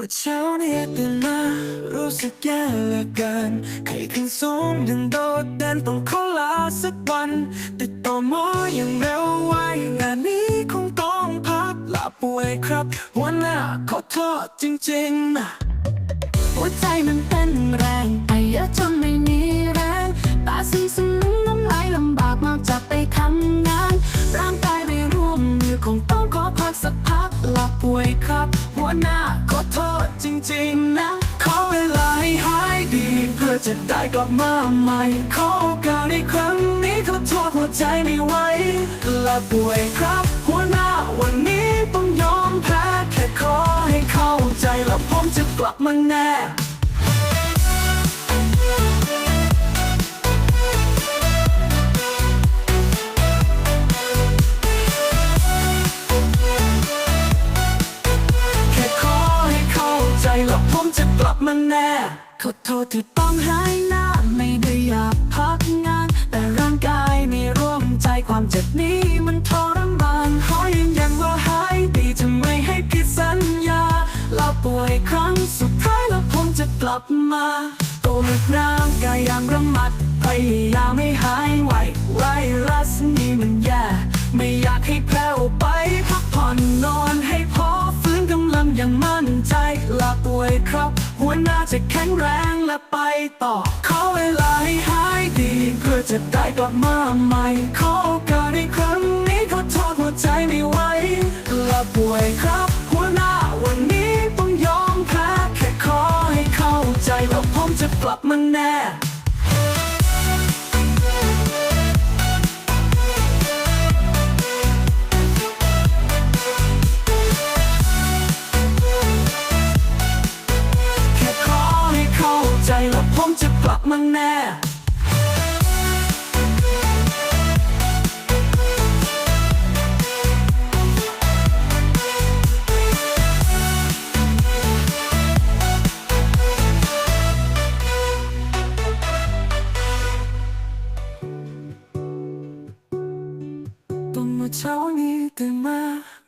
มื่อเช้านี้ตื่นมารู้สึกแย่เหลือเกินไข้ขึ้นสูงยังโดดเด่นต้องขอลาสักวัน ติดต่อหมออย่างเร็วไวงานนี้คงต้องพักลาป่วยครับหัวหน้าขอโทษจริงๆนะหัวใจมันเต้นแรงไอเยอะจนไม่มีแรงตาซึมซึมน้ำลายลำบากมากจะไปทำงาน ร่างกายไม่ร่วมมือคงต้องขอพักสักพักลาป่วยครับ วหน้าขอโทษจริงๆนะ ขอเวลาให้หายดี เพื่อจะได้กลับมาใหม่ ขอโอกาสในครั้งนี้ขอโทษหัวใจไม่ไหวลาป่วยครับ หัวหน้าวันนี้ต้องยอมแพ้แค่ขอให้เข้าใจแล้วผมจะกลับมาแน่ ใจแล้วผมจะกลับมาแน่ขอโทษที่ต้องหายหน้าไม่ได้อยากพักงาน แต่ร่างกายไม่ร่วมใจความเจ็บนี้มันทรมานขอยืนยันว่าหายดีจะไม่ให้ผิดสัญญาลาป่วยครั้งสุดท้ายแล้วผมจะกลับมาตัวเลือกร่างกายอย่างระมัดพยายามไม่ ครับ หัวหน้าจะแข็งแรงและไปต่อ ขอเวลาให้หายดี เพื่อจะได้กลับมาใหม่ ขอโอกาสในครั้งนี้ขอโทษหัวใจไม่ไหวลาป่วยครับ หัวหน้าวันนี้ต้องยอมแพ้แค่ขอให้เข้าใจแล้วผมจะกลับมาแน่ มื่อเช้านี้ตื่นมา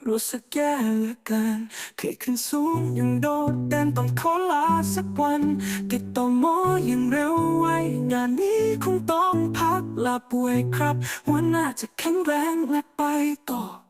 รู้สึกแย่เหลือเกินเคยขึ้นสูงยังโดดเด่นต้องขอลาสักวัน ติดต่อหมออย่างเร็วไว งานนี้คงต้องพักลาป่วยครับ วันหน้าจะแข็งแรงและไปต่อ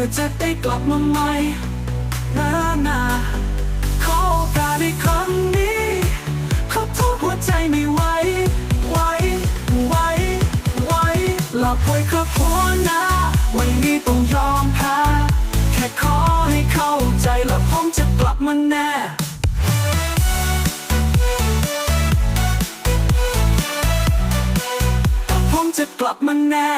พื่อจะได้กลับมาใหม่นะนาขอโอกาสในครั้งนี้ขอโทษหัวใจไม่ไหวไหวไหวไหวหลับไว้ครับหัวหน้าวันนี้ต้องยอมแพ้แค่ขอให้เข้าใจแล้วผมจะกลับมาแน่ผมจะกลับมาแน่